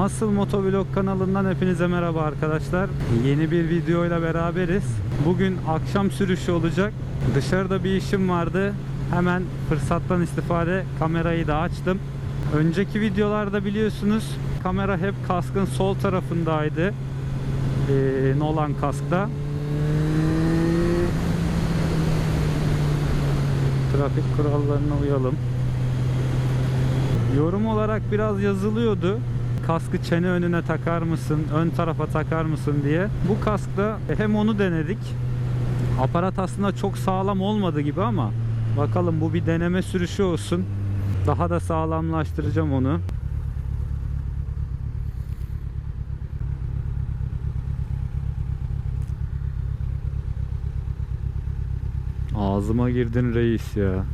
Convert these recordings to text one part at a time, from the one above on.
Muscle Motovlog kanalından hepinize merhaba arkadaşlar. Yeni bir videoyla beraberiz. Bugün akşam sürüşü olacak. Dışarıda bir işim vardı. Hemen fırsattan istifade kamerayı da açtım. Önceki videolarda biliyorsunuz kamera hep kaskın sol tarafındaydı. Ee, Nolan kaskta. Trafik kurallarına uyalım. Yorum olarak biraz yazılıyordu. Kaskı çene önüne takar mısın, ön tarafa takar mısın diye. Bu kaskta hem onu denedik. Aparat aslında çok sağlam olmadı gibi ama bakalım bu bir deneme sürüşü olsun. Daha da sağlamlaştıracağım onu. Ağzıma girdin reis ya.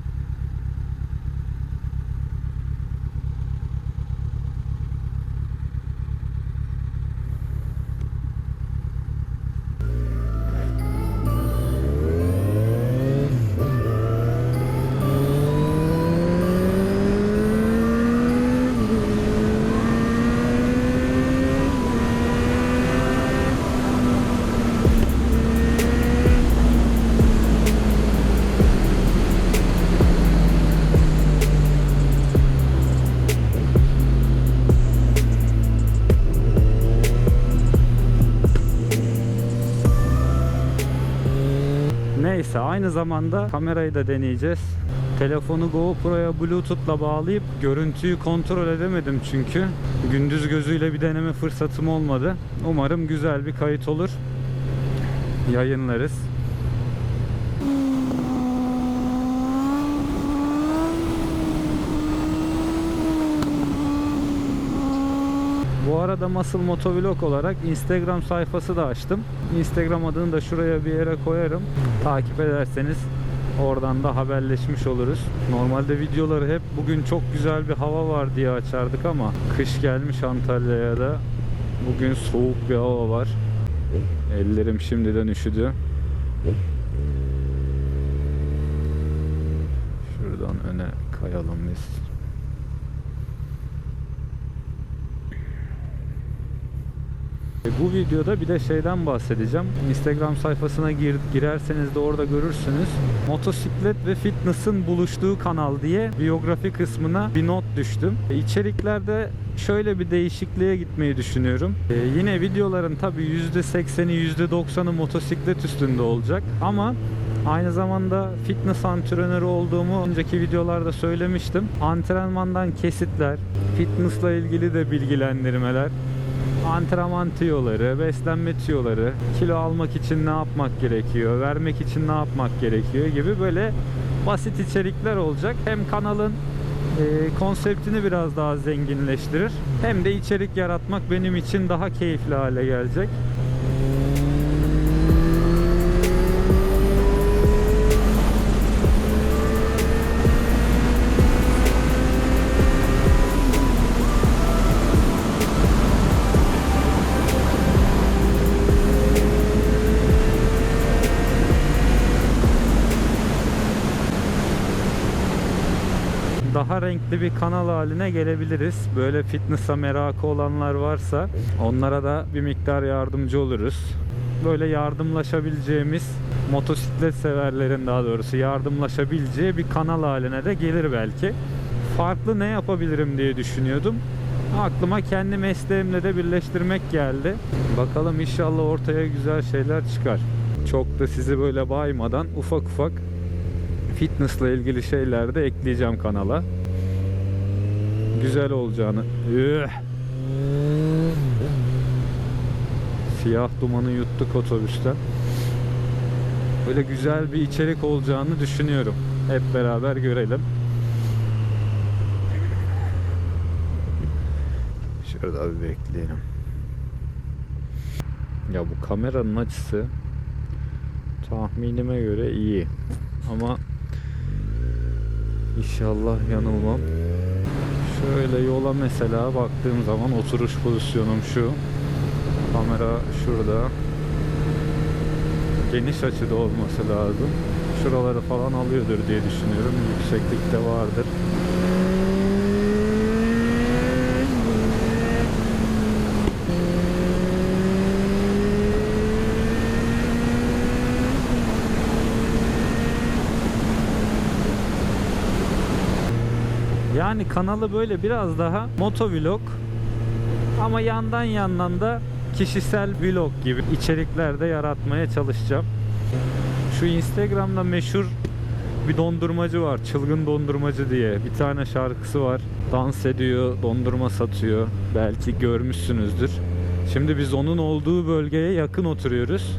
Aynı zamanda kamerayı da deneyeceğiz. Telefonu GoPro'ya Bluetooth'la bağlayıp görüntüyü kontrol edemedim çünkü. Gündüz gözüyle bir deneme fırsatım olmadı. Umarım güzel bir kayıt olur. Yayınlarız. Bu arada Muscle Motovlog olarak Instagram sayfası da açtım. Instagram adını da şuraya bir yere koyarım. Takip ederseniz oradan da haberleşmiş oluruz. Normalde videoları hep bugün çok güzel bir hava var diye açardık ama kış gelmiş Antalya'ya da. Bugün soğuk bir hava var. Ellerim şimdiden üşüdü. Şuradan öne kayalım biz. Bu videoda bir de şeyden bahsedeceğim. Instagram sayfasına gir, girerseniz de orada görürsünüz. Motosiklet ve fitness'ın buluştuğu kanal diye biyografi kısmına bir not düştüm. E, İçeriklerde şöyle bir değişikliğe gitmeyi düşünüyorum. E, yine videoların tabii %80'i %90'ı motosiklet üstünde olacak ama Aynı zamanda fitness antrenörü olduğumu önceki videolarda söylemiştim. Antrenmandan kesitler, fitnessla ilgili de bilgilendirmeler, antrenman tüyoları, beslenme tüyoları, kilo almak için ne yapmak gerekiyor, vermek için ne yapmak gerekiyor gibi böyle basit içerikler olacak. Hem kanalın e, konseptini biraz daha zenginleştirir hem de içerik yaratmak benim için daha keyifli hale gelecek. Daha renkli bir kanal haline gelebiliriz. Böyle fitness'a merakı olanlar varsa onlara da bir miktar yardımcı oluruz. Böyle yardımlaşabileceğimiz motosiklet severlerin daha doğrusu yardımlaşabileceği bir kanal haline de gelir belki. Farklı ne yapabilirim diye düşünüyordum. Aklıma kendi mesleğimle de birleştirmek geldi. Bakalım inşallah ortaya güzel şeyler çıkar. Çok da sizi böyle baymadan ufak ufak fitnessla ilgili şeyler de ekleyeceğim kanala. Güzel olacağını. Üh! Siyah dumanı yuttuk otobüsten. Böyle güzel bir içerik olacağını düşünüyorum. Hep beraber görelim. Şurada bir bekleyelim. Ya bu kameranın açısı tahminime göre iyi. Ama İnşallah yanılmam. Şöyle yola mesela baktığım zaman oturuş pozisyonum şu. Kamera şurada. Geniş açıda olması lazım. Şuraları falan alıyordur diye düşünüyorum. Yükseklikte vardır. Yani kanalı böyle biraz daha motovlog ama yandan yandan da kişisel vlog gibi içerikler de yaratmaya çalışacağım. Şu Instagram'da meşhur bir dondurmacı var. Çılgın dondurmacı diye. Bir tane şarkısı var. Dans ediyor, dondurma satıyor. Belki görmüşsünüzdür. Şimdi biz onun olduğu bölgeye yakın oturuyoruz.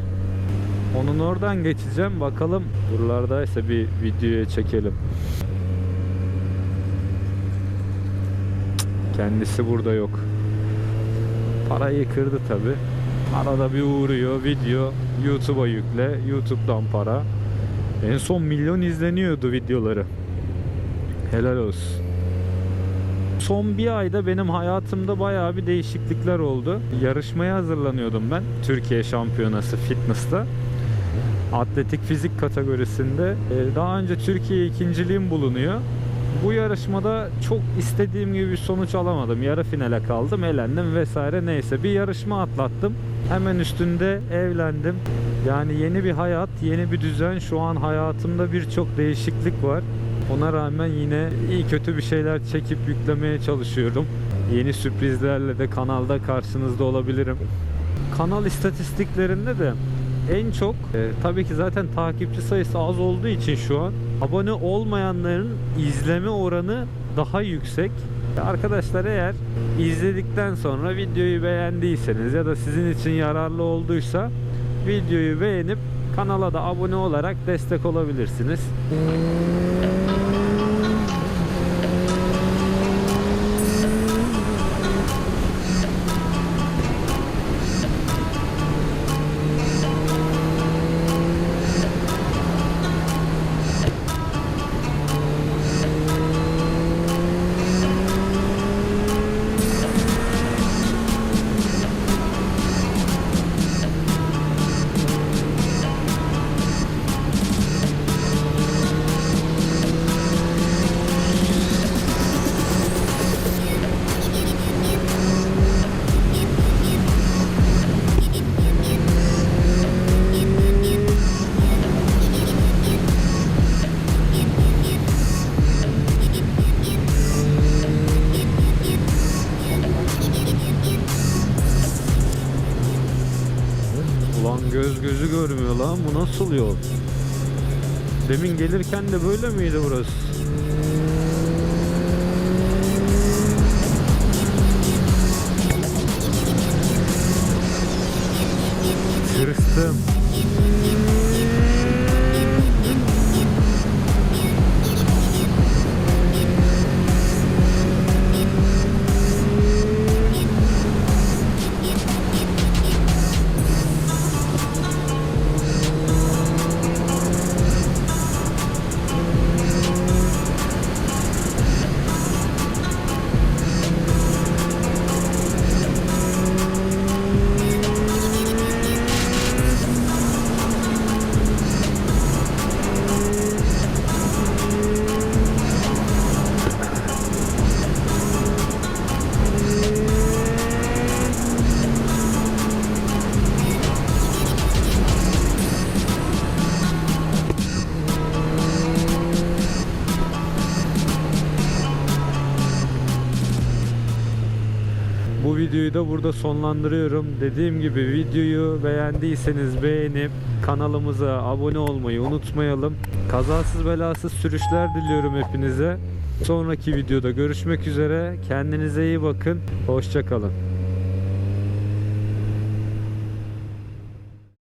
Onun oradan geçeceğim. Bakalım buralardaysa bir videoya çekelim. Kendisi burada yok. Parayı kırdı tabi. Arada bir uğruyor video YouTube'a yükle. YouTube'dan para. En son milyon izleniyordu videoları. Helal olsun. Son bir ayda benim hayatımda bayağı bir değişiklikler oldu. Yarışmaya hazırlanıyordum ben. Türkiye Şampiyonası Fitness'ta. Atletik fizik kategorisinde. Ee, Daha önce Türkiye ikinciliğim bulunuyor. Bu yarışmada çok istediğim gibi bir sonuç alamadım. Yarı finale kaldım, elendim vesaire neyse. Bir yarışma atlattım. Hemen üstünde evlendim. Yani yeni bir hayat, yeni bir düzen. Şu an hayatımda birçok değişiklik var. Ona rağmen yine iyi kötü bir şeyler çekip yüklemeye çalışıyorum. Yeni sürprizlerle de kanalda karşınızda olabilirim. Kanal istatistiklerinde de en çok e, tabii ki zaten takipçi sayısı az olduğu için şu an abone olmayanların izleme oranı daha yüksek. Arkadaşlar eğer izledikten sonra videoyu beğendiyseniz ya da sizin için yararlı olduysa videoyu beğenip kanala da abone olarak destek olabilirsiniz. Göz gözü görmüyor lan bu nasıl yol? Demin gelirken de böyle miydi burası? Tırstım. Da burada sonlandırıyorum. Dediğim gibi videoyu beğendiyseniz beğenip kanalımıza abone olmayı unutmayalım. Kazasız belasız sürüşler diliyorum hepinize. Sonraki videoda görüşmek üzere. Kendinize iyi bakın. Hoşçakalın.